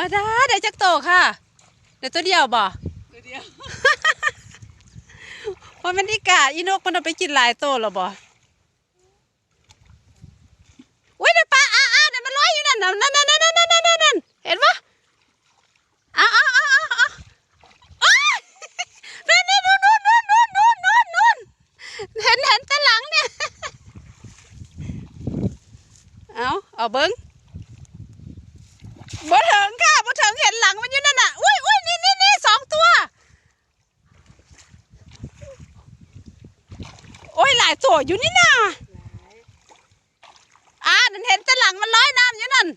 อได้ได้จักโตค่ะได้ตัวเดียวบ่ตัวเดียวเพราะมันอีกาอีนกมันเอาไปกินหลายโตแล้วบ่อุ้ยเดี๋ยวปลาอ้าอ้าเนี่ยมันลอยอยู่นั่นน่ะนั่นนั่นนั่นนั่นนั่นนั่นนั่นเห็นปะอ้าวอ้าวอ้าวอ้าวอ้าวอ้ายนี่นี่นู่นนู่นนู่นนู่นนู่นนู่นนู่นเห็นเห็นแต่หลังเนี่ยเอาเอาเบิ้งบ่ถึงค่ะบ่ถึง เห็นหลังมันอยู่นั่นน่ะอุ้ยอุ้ยนี่นี่นี่สองตัว โอ้ยหลายตัวอยู่นี่น่ะอ่านั่นเห็นแต่หลังมันลอยน้ำอยู่นั่น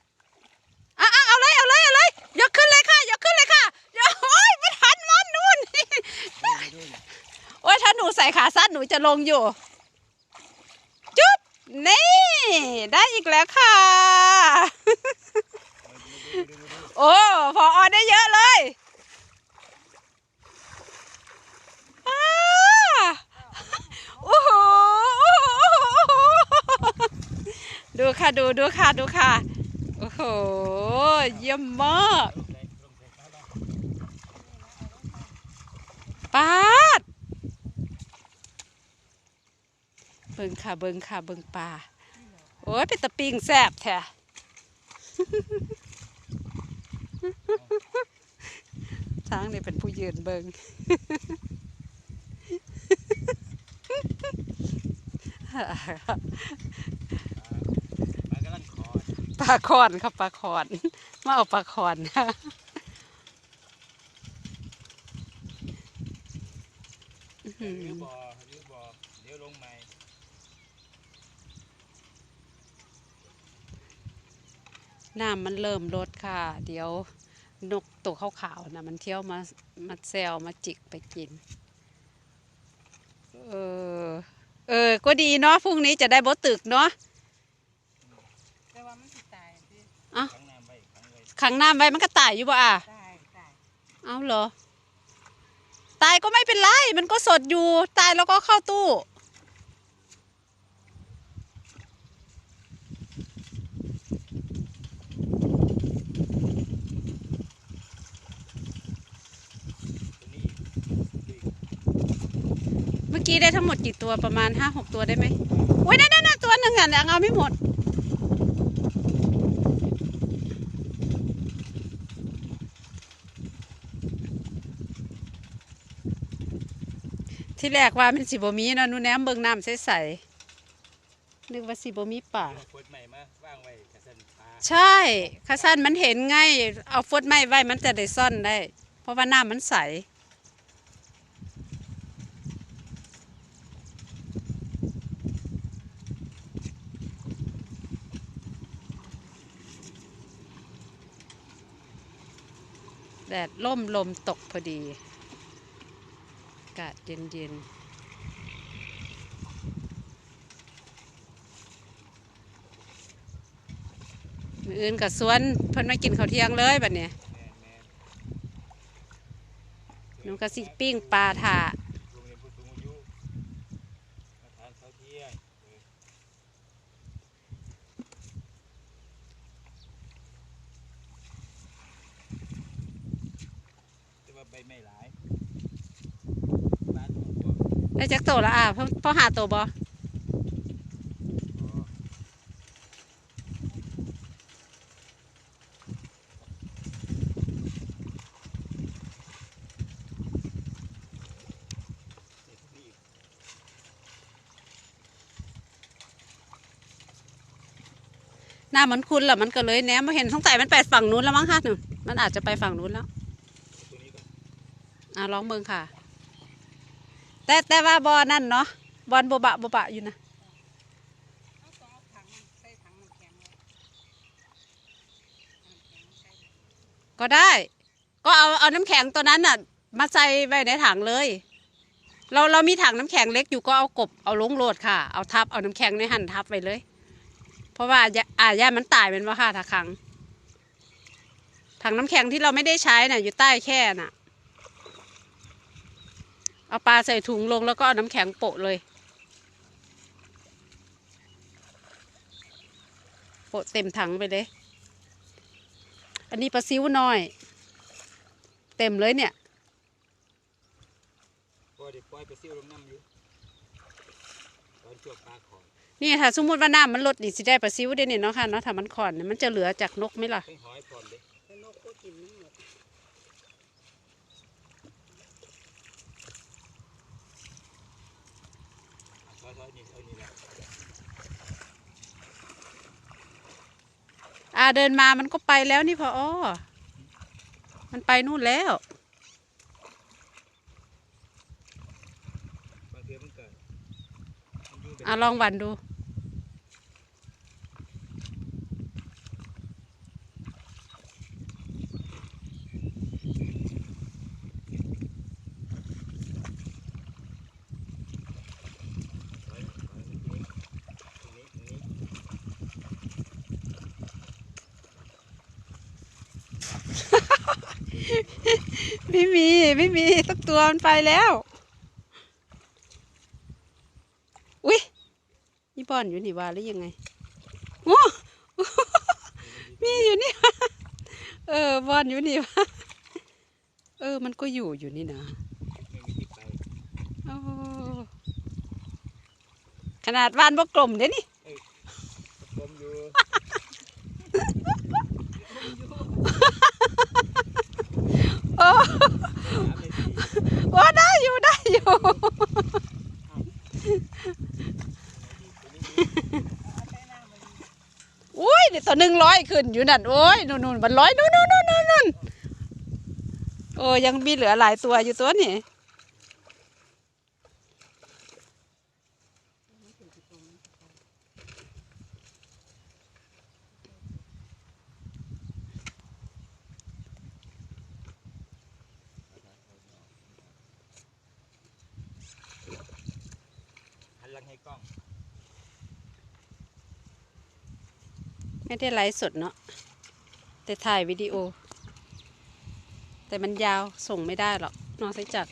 อะอะเอาเลยเอาเลยเอาเลยยกขึ้นเลยค่ะยกขึ้นเลยค่ะยโอ้ยมันหันมันนู่นโอ้ยถ้าหนูใส่ขาสั้นหนูจะลงอยู่จุ๊บนี่ ได้อีกแล้วค่ะ โอ้พออได้เยอะเลยโอ้โหดูค่ะดูดูค่ะดูค่ะ โอ้โห เยี่ยมมากปาดเบิงค่ะเบิงค่ะเบิงปลาโอ้ยเป็นตะปิงแซบแท้ ช้างนี่เป็นผู้ยืนเบิงปลากคอนครับปลาคอนมาเอาปลาคอนนะอื้อหือบอเลี้ยวบ่อเลี้ยวลงใหม่น้ำมันเริ่มลดค่ะ เดี๋ยว นกตัวขาวๆนะมันเที่ยวมามาแซวมาจิกไปกิน เออ เออ ก็ดีเนาะพรุ่งนี้จะได้บดตึกเนาะแต่ว่ามันสิตายสิขังน้ำไว้ขังไว้ขังน้ำไว้มันก็ตายอยู่บ่อะตายตายเอาเหรอ ตายก็ไม่เป็นไร มันก็สดอยู่ ตายแล้วก็เข้าตู้ ตัวนี้อีก เมื่อกี้ได้ทั้งหมดกี่ตัวประมาณห้าหกตัวได้ไหมอุ้ยนั่นนั่นตัวหนึ่งอะยังเอาไม่หมด ที่แรกว่ามันสิบมีเนาะหนูแนมเบิ่งน้ำใสๆนึกว่าสิบมีป่าเอาขวดใหม่มาว่างไว้กระสันปลาใช่ข้าสั้นมันเห็นไง เอาฟดไม้ไว้มันจะได้ซ่อนได้ เพราะว่าน้ำมันใส แดดล่มลมตกพอดี อากาศเย็นเย็นๆมืออื่นกับสวนเพิ่นมากินข้าวเที่ยงเลยแบบเนี้ยแม่นแม่นหนูก็สิปิ้งปลาถา โรงเรียนผู้สูงอายุมาทานข้าวเที่ยงเออแต่ว่า ใบไม่หลายบ้านของพวกได้จักโตแล้วอะพ่อพ่อหาโตบ่อ๋อนี่หน้ามันคุณแล้วมันก็เลยแหนมมาเห็นท้องไต่มันไปฝั่งนู้นแล้วมั้งคะหนูมันอาจจะไปฝั่งนู้นแล้ว อะลองเบิ่งค่ะ แต่แต่ว่าบอนั่นเนาะบอลโบบะโบบะอยู่นะก็ได้ ก็เอาเอาน้ำแข็งตัวนั้นน่ะ มาใส่ไว้ในถังเลย เราเรามีถังน้ำแข็งเล็กอยู่ก็เอากบเอาลงโหลดค่ะ เอาทับเอาน้ำแข็งในหั่นทับไว้เลย เพราะว่าอ่าอ่าย่ามันตายเป็นว่าค่ะถังถังน้ำแข็งที่เราไม่ได้ใช้น่ะ อยู่ใต้แค่น่ะ เอาปลาใส่ถุงลงแล้วก็เอาน้ำแข็งโปะเลย โปะเต็มถังไปเลย อันนี้ปลาซิวน้อย เต็มเลยเนี่ยพอเดี๋ยวปล่อยไปซิ่วลงน้ำอยู่ตอนช่วงปลาขอนนี่ถ้าสมมติว่าน้ำมันลดนี่สิได้ปลาซิวได้เนี่ยเนาะค่ะเนาะถ้ามันขอนเนี่ยมันจะเหลือจากนกไหมล่ะต้องหอยพร้อมเด้แต่นกก็กินไม่หมด ซอยๆนี่เอานี่แหละ อาเดินมามันก็ไปแล้วนี่พออ้อมันไปนู่นแล้วบางทีมันเกิดมันอยู่แบบอะลองหวันดู หอยหอยมันอยู่ตรงนี้ตรงนี้ ไม่มีไม่มีสักตัวมันไปแล้ว อุ้ยนี่บอนอยู่นี่ว่าหรือยังไงโอ้มีอยู่นี่เออบอนอยู่นี่วะเออ มันก็อยู่อยู่นี่นะไม่มีที่ไปโอ้ขนาดวานบกกลมเด้นี่ ผมอยู่ โอ้ว่าได้อยู่ได้อยู่ อุ้ยนี่ตัวหนึ่งร้อยขึ้นอยู่นั่นโอ้ยนู่นนู่นมันร้อยนู่นนู่นนู่นนู่นนู่นโอ้ยังมีเหลือหลายตัวอยู่ตัวนี่ ให้กล้อง ไม่ได้ไลฟ์สดเนาะแต่ถ่ายวิดีโอ แต่มันยาวส่งไม่ได้หรอกนอกจาก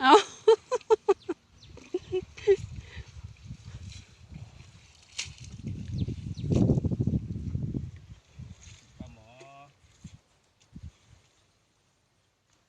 เอา